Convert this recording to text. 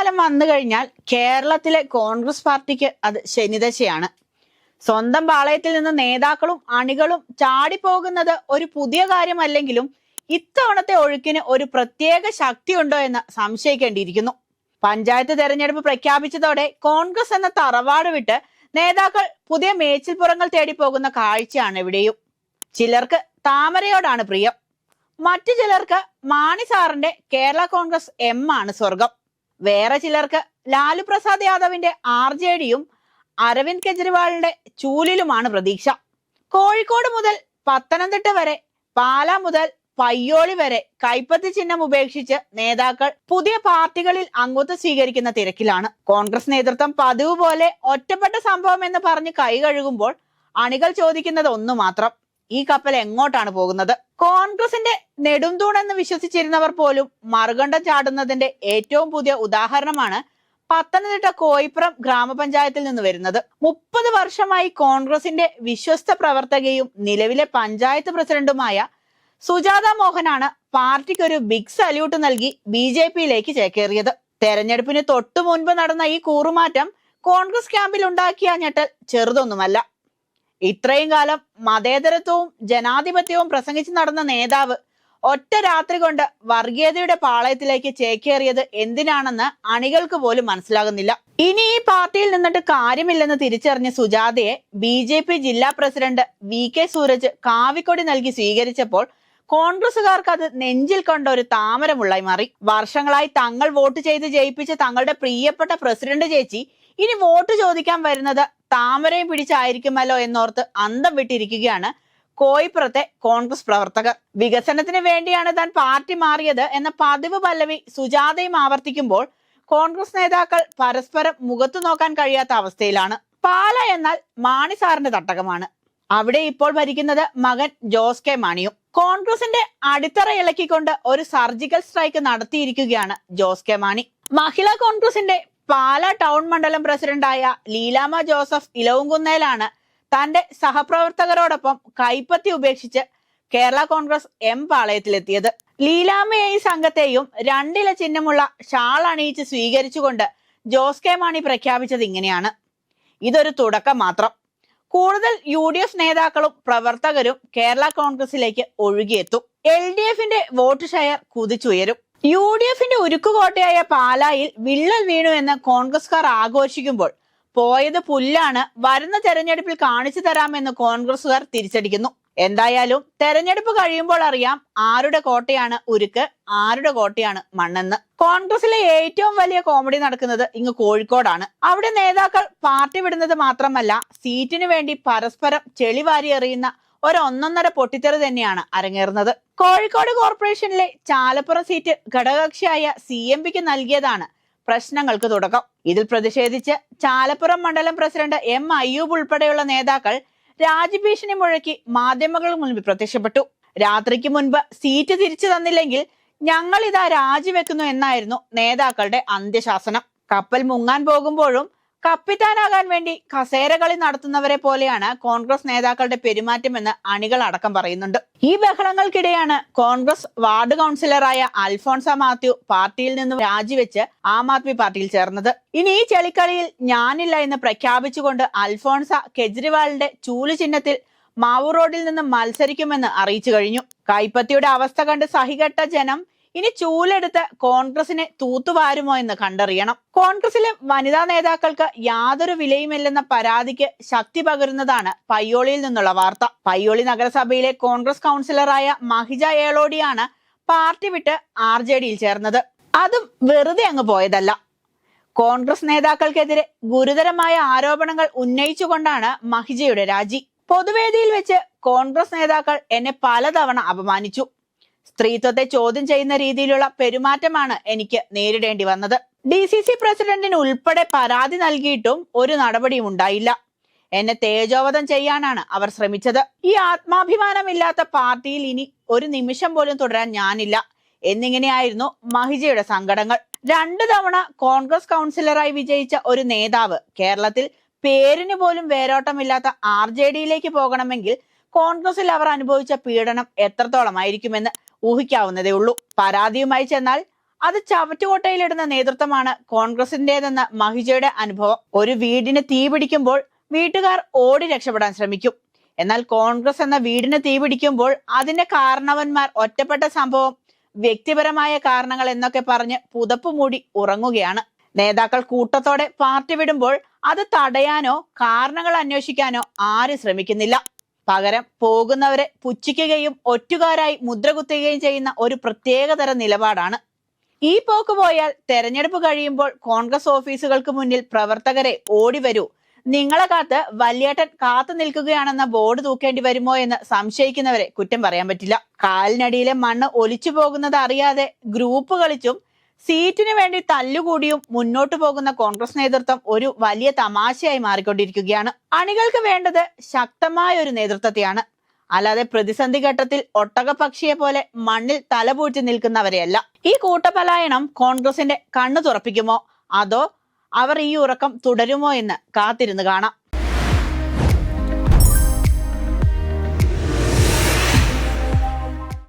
കാലം വന്നു കഴിഞ്ഞാൽ കേരളത്തിലെ കോൺഗ്രസ് പാർട്ടിക്ക് അത് ശനിദശയാണ്. സ്വന്തം പാളയത്തിൽ നിന്ന് നേതാക്കളും അണികളും ചാടിപ്പോകുന്നത് ഒരു പുതിയ കാര്യമല്ലെങ്കിലും ഇത്തവണത്തെ ഒഴുക്കിന് ഒരു പ്രത്യേക ശക്തി ഉണ്ടോ എന്ന് സംശയിക്കേണ്ടിയിരിക്കുന്നു. പഞ്ചായത്ത് തെരഞ്ഞെടുപ്പ് പ്രഖ്യാപിച്ചതോടെ കോൺഗ്രസ് എന്ന തറവാട് വിട്ട് നേതാക്കൾ പുതിയ മേച്ചിൽപ്പുറങ്ങൾ തേടി പോകുന്ന കാഴ്ചയാണ് ഇവിടെയും. ചിലർക്ക് താമരയോടാണ് പ്രിയം. മറ്റു ചിലർക്ക് മാണി സാറിന്റെ കേരള കോൺഗ്രസ് എം ആണ് സ്വർഗം. വേറെ ചിലർക്ക് ലാലു പ്രസാദ് യാദവിന്റെ ആർ ജെ ഡിയും അരവിന്ദ് കെജ്രിവാളിന്റെ ചൂലിലുമാണ് പ്രതീക്ഷ. കോഴിക്കോട് മുതൽ പത്തനംതിട്ട വരെ പാല മുതൽ പയ്യോളി വരെ കൈപ്പത്തി ചിഹ്നം ഉപേക്ഷിച്ച് നേതാക്കൾ പുതിയ പാർട്ടികളിൽ അംഗത്വം സ്വീകരിക്കുന്ന തിരക്കിലാണ്. കോൺഗ്രസ് നേതൃത്വം പതിവ് പോലെ ഒറ്റപ്പെട്ട സംഭവം എന്ന് പറഞ്ഞ് കൈ കഴുകുമ്പോൾ അണികൾ ചോദിക്കുന്നത് ഒന്നു മാത്രം. ഈ കപ്പൽ എങ്ങോട്ടാണ് പോകുന്നത്? കോൺഗ്രസിന്റെ നെടുംതൂണെന്ന് വിശ്വസിച്ചിരുന്നവർ പോലും മറുകണ്ഠം ചാടുന്നതിന്റെ ഏറ്റവും പുതിയ ഉദാഹരണമാണ് പത്തനംതിട്ട കോയിപ്പുറം ഗ്രാമപഞ്ചായത്തിൽ നിന്ന് വരുന്നത്. മുപ്പത് വർഷമായി കോൺഗ്രസിന്റെ വിശ്വസ്ത പ്രവർത്തകയും നിലവിലെ പഞ്ചായത്ത് പ്രസിഡന്റുമായ സുജാത മോഹനാണ് പാർട്ടിക്ക് ഒരു ബിഗ് സല്യൂട്ട് നൽകി ബി ജെ പിയിലേക്ക് ചേക്കേറിയത്. തെരഞ്ഞെടുപ്പിന് തൊട്ടു മുൻപ് നടന്ന ഈ കൂറുമാറ്റം കോൺഗ്രസ് ക്യാമ്പിൽ ഉണ്ടാക്കിയ ഞെട്ടൽ ചെറുതൊന്നുമല്ല. ഇത്രയും കാലം മതേതരത്വവും ജനാധിപത്യവും പ്രസംഗിച്ച് നടന്ന നേതാവ് ഒറ്റ രാത്രി കൊണ്ട് വർഗീയതയുടെ പാളയത്തിലേക്ക് ചേക്കേറിയത് എന്തിനാണെന്ന് അണികൾക്ക് പോലും മനസ്സിലാകുന്നില്ല. ഇനി ഈ പാർട്ടിയിൽ നിന്നിട്ട് കാര്യമില്ലെന്ന് തിരിച്ചറിഞ്ഞ സുജാതയെ ബി ജെ പി ജില്ലാ പ്രസിഡന്റ് വി കെ സൂരജ് കാവിക്കൊടി നൽകി സ്വീകരിച്ചപ്പോൾ കോൺഗ്രസുകാർക്ക് അത് നെഞ്ചിൽ കണ്ട ഒരു താമരമുള്ളായി മാറി. വർഷങ്ങളായി തങ്ങൾ വോട്ട് ചെയ്ത് ജയിപ്പിച്ച തങ്ങളുടെ പ്രിയപ്പെട്ട പ്രസിഡന്റ് ചേച്ചി ഇനി വോട്ട് ചോദിക്കാൻ വരുന്നത് താമരയും പിടിച്ചായിരിക്കുമല്ലോ എന്നോർത്ത് അന്തം വിട്ടിരിക്കുകയാണ്. കോയിപ്പുറത്തെ കോൺഗ്രസ് പ്രവർത്തകർ. വികസനത്തിന് വേണ്ടിയാണ് താൻ പാർട്ടി മാറിയത് എന്ന പതിവ് പല്ലവി സുജാതയും ആവർത്തിക്കുമ്പോൾ കോൺഗ്രസ് നേതാക്കൾ പരസ്പരം മുഖത്തു നോക്കാൻ കഴിയാത്ത അവസ്ഥയിലാണ്. പാല എന്നാൽ മാണി സാറിന്റെ തട്ടകമാണ്. അവിടെ ഇപ്പോൾ ഭരിക്കുന്നത് മകൻ ജോസ് കെ മാണിയും. കോൺഗ്രസിന്റെ അടിത്തറ ഇളക്കിക്കൊണ്ട് ഒരു സർജിക്കൽ സ്ട്രൈക്ക് നടത്തിയിരിക്കുകയാണ് ജോസ് കെ മാണി. മഹിളാ കോൺഗ്രസിന്റെ പാല ടൗൺ മണ്ഡലം പ്രസിഡന്റായ ലീലാമ ജോസഫ് ഇലവുംകുന്നേലാണ് തന്റെ സഹപ്രവർത്തകരോടൊപ്പം കൈപ്പത്തി ഉപേക്ഷിച്ച് കേരള കോൺഗ്രസ് എം പാളയത്തിലെത്തിയത്. ലീലാമയെയും സംഘത്തെയും രണ്ടില ചിഹ്നമുള്ള ഷാൾ അണിയിച്ച് സ്വീകരിച്ചുകൊണ്ട് ജോസ് കെ മാണി പ്രഖ്യാപിച്ചത് ഇങ്ങനെയാണ്. ഇതൊരു തുടക്കം മാത്രം. കൂടുതൽ യു ഡി എഫ് നേതാക്കളും പ്രവർത്തകരും കേരള കോൺഗ്രസിലേക്ക് ഒഴുകിയെത്തും. എൽ ഡി എഫിന്റെ വോട്ട് ഷെയർ കുതിച്ചുയരും. യു ഡി എഫിന്റെ ഉരുക്കുകോട്ടയായ പാലായിൽ വിള്ളൽ വീണു എന്ന് കോൺഗ്രസ്കാർ ആഘോഷിക്കുമ്പോൾ പോയത് പുല്ലാണ്. വരുന്ന തെരഞ്ഞെടുപ്പിൽ കാണിച്ചു തരാമെന്ന് കോൺഗ്രസുകാർ തിരിച്ചടിക്കുന്നു. എന്തായാലും തെരഞ്ഞെടുപ്പ് കഴിയുമ്പോൾ അറിയാം ആരുടെ കോട്ടയാണ് ഉരുക്ക് ആരുടെ കോട്ടയാണ് മണ്ണെന്ന്. കോൺഗ്രസിലെ ഏറ്റവും വലിയ കോമഡി നടക്കുന്നത് ഇങ്ങ് കോഴിക്കോടാണ്. അവിടെ നേതാക്കൾ പാർട്ടി വിടുന്നത് മാത്രമല്ല സീറ്റിനു വേണ്ടി പരസ്പരം ചെളിവാരി എറിയുന്ന ഒരു പൊട്ടിത്തെറി തന്നെയാണ് അരങ്ങേറുന്നത്. കോഴിക്കോട് കോർപ്പറേഷനിലെ ചാലപ്പുറം സീറ്റ് ഘടകകക്ഷിയായ സി എം പിക്ക് നൽകിയതാണ് പ്രശ്നങ്ങൾക്ക് തുടക്കം. ഇതിൽ പ്രതിഷേധിച്ച് ചാലപ്പുറം മണ്ഡലം പ്രസിഡന്റ് എം അയ്യൂബ് ഉൾപ്പെടെയുള്ള നേതാക്കൾ രാജ്യഭീഷണി മുഴക്കി മാധ്യമങ്ങൾക്ക് മുൻപിൽ പ്രത്യക്ഷപ്പെട്ടു. രാത്രിക്ക് മുൻപ് സീറ്റ് തിരിച്ചു തന്നില്ലെങ്കിൽ ഞങ്ങൾ ഇതാ രാജിവെക്കുന്നു എന്നായിരുന്നു നേതാക്കളുടെ അന്ത്യശാസനം. കപ്പൽ മുങ്ങാൻ പോകുമ്പോഴും കപ്പിത്താനാകാൻ വേണ്ടി കസേരകളി നടത്തുന്നവരെ പോലെയാണ് കോൺഗ്രസ് നേതാക്കളുടെ പെരുമാറ്റമെന്ന് അണികൾ അടക്കം പറയുന്നുണ്ട്. ഈ ബഹളങ്ങൾക്കിടെയാണ് കോൺഗ്രസ് വാർഡ് കൗൺസിലറായ അൽഫോൺസ മാത്യു പാർട്ടിയിൽ നിന്നും രാജിവെച്ച് ആം ആദ്മി പാർട്ടിയിൽ ചേർന്നത്. ഇനി ഈ ചെളിക്കളിയിൽ ഞാനില്ല എന്ന് പ്രഖ്യാപിച്ചുകൊണ്ട് അൽഫോൺസ കെജ്രിവാളിന്റെ ചൂൽ ചിഹ്നത്തിൽ മാവൂർ റോഡിൽ നിന്ന് മത്സരിക്കുമെന്ന് അറിയിച്ചു കഴിഞ്ഞു. കൈപ്പത്തിയുടെ അവസ്ഥ കണ്ട് സഹികെട്ട ജനം ഇനി ചൂലെടുത്ത് കോൺഗ്രസിനെ തൂത്തുവാരുമോ എന്ന് കണ്ടറിയണം. കോൺഗ്രസിലെ വനിതാ നേതാക്കൾക്ക് യാതൊരു വിലയുമില്ലെന്ന പരാതിക്ക് ശക്തി പകരുന്നതാണ് പയ്യോളിയിൽ നിന്നുള്ള വാർത്ത. പയ്യോളി നഗരസഭയിലെ കോൺഗ്രസ് കൗൺസിലറായ മഹിജ ഏളോടിയാണ് പാർട്ടി വിട്ട് ആർ ജെ ഡിയിൽ ചേർന്നത്. അതും വെറുതെ അങ്ങ് പോയതല്ല. കോൺഗ്രസ് നേതാക്കൾക്കെതിരെ ഗുരുതരമായ ആരോപണങ്ങൾ ഉന്നയിച്ചുകൊണ്ടാണ് മഹിജയുടെ രാജി. പൊതുവേദിയിൽ വെച്ച് കോൺഗ്രസ് നേതാക്കൾ എന്നെ പലതവണ അപമാനിച്ചു. സ്ത്രീത്വത്തെ ചോദ്യം ചെയ്യുന്ന രീതിയിലുള്ള പെരുമാറ്റമാണ് എനിക്ക് നേരിടേണ്ടി വന്നത്. ഡി സി സി പ്രസിഡന്റിന് ഉൾപ്പെടെ പരാതി നൽകിയിട്ടും ഒരു നടപടിയും ഉണ്ടായില്ല. എന്നെ തേജോവധം ചെയ്യാനാണ് അവർ ശ്രമിച്ചത്. ഈ ആത്മാഭിമാനമില്ലാത്ത പാർട്ടിയിൽ ഇനി ഒരു നിമിഷം പോലും തുടരാൻ ഞാനില്ല. എന്നിങ്ങനെയായിരുന്നു മഹിജയുടെ സങ്കടങ്ങൾ. രണ്ടു തവണ കോൺഗ്രസ് കൗൺസിലറായി വിജയിച്ച ഒരു നേതാവ് കേരളത്തിൽ പേരിന് പോലും വേരോട്ടമില്ലാത്ത ആർ ജെ ഡിയിലേക്ക് പോകണമെങ്കിൽ കോൺഗ്രസിൽ അവർ അനുഭവിച്ച പീഡനം എത്രത്തോളമായിരിക്കുമെന്ന് ഊഹിക്കാവുന്നതേ ഉള്ളൂ പരാതിയുമായി ചെന്നാൽ അത് ചവറ്റുകൊട്ടയിലിടുന്ന നേതൃത്വമാണ് കോൺഗ്രസിന്റേതെന്ന മഹിജയുടെ അനുഭവം. ഒരു വീടിന് തീപിടിക്കുമ്പോൾ വീട്ടുകാർ ഓടി രക്ഷപ്പെടാൻ ശ്രമിക്കും. എന്നാൽ കോൺഗ്രസ് എന്ന വീടിന് തീപിടിക്കുമ്പോൾ അതിന്റെ കാരണവന്മാർ ഒറ്റപ്പെട്ട സംഭവം വ്യക്തിപരമായ കാരണങ്ങൾ എന്നൊക്കെ പറഞ്ഞ് പുതപ്പ് മൂടി ഉറങ്ങുകയാണ്. നേതാക്കൾ കൂട്ടത്തോടെ പാർട്ടി വിടുമ്പോൾ അത് തടയാനോ കാരണങ്ങൾ അന്വേഷിക്കാനോ ആരും ശ്രമിക്കുന്നില്ല. പകരം പോകുന്നവരെ പുച്ഛിക്കുകയും ഒറ്റുകാരായി മുദ്രകുത്തുകയും ചെയ്യുന്ന ഒരു പ്രത്യേകതരം നിലപാടാണ്. ഈ പോക്ക് പോയാൽ തെരഞ്ഞെടുപ്പ് കഴിയുമ്പോൾ കോൺഗ്രസ് ഓഫീസുകൾക്ക് മുന്നിൽ പ്രവർത്തകരെ ഓടി വരൂ. നിങ്ങളെ കാത്ത് വല്യേട്ടൻ കാത്തു നിൽക്കുകയാണെന്ന ബോർഡ് തൂക്കേണ്ടി വരുമോ എന്ന് സംശയിക്കുന്നവരെ കുറ്റം പറയാൻ പറ്റില്ല. കാലിനടിയിലെ മണ്ണ് ഒലിച്ചു പോകുന്നത് അറിയാതെ ഗ്രൂപ്പ് കളിച്ചും സീറ്റിന് വേണ്ടി തല്ലുകൂടിയും മുന്നോട്ട് പോകുന്ന കോൺഗ്രസ് നേതൃത്വം ഒരു വലിയ തമാശയായി മാറിക്കൊണ്ടിരിക്കുകയാണ്. അണികൾക്ക് വേണ്ടത് ശക്തമായ ഒരു നേതൃത്വത്തെയാണ്. അല്ലാതെ പ്രതിസന്ധി ഘട്ടത്തിൽ ഒട്ടകപക്ഷിയെ പോലെ മണ്ണിൽ തലപൂഴ്ത്തി നിൽക്കുന്നവരെയല്ല. ഈ കൂട്ടപലായനം കോൺഗ്രസിന്റെ കണ്ണു തുറപ്പിക്കുമോ? അതോ അവർ ഈ ഉറക്കം തുടരുമോ എന്ന് കാത്തിരുന്ന് കാണാം.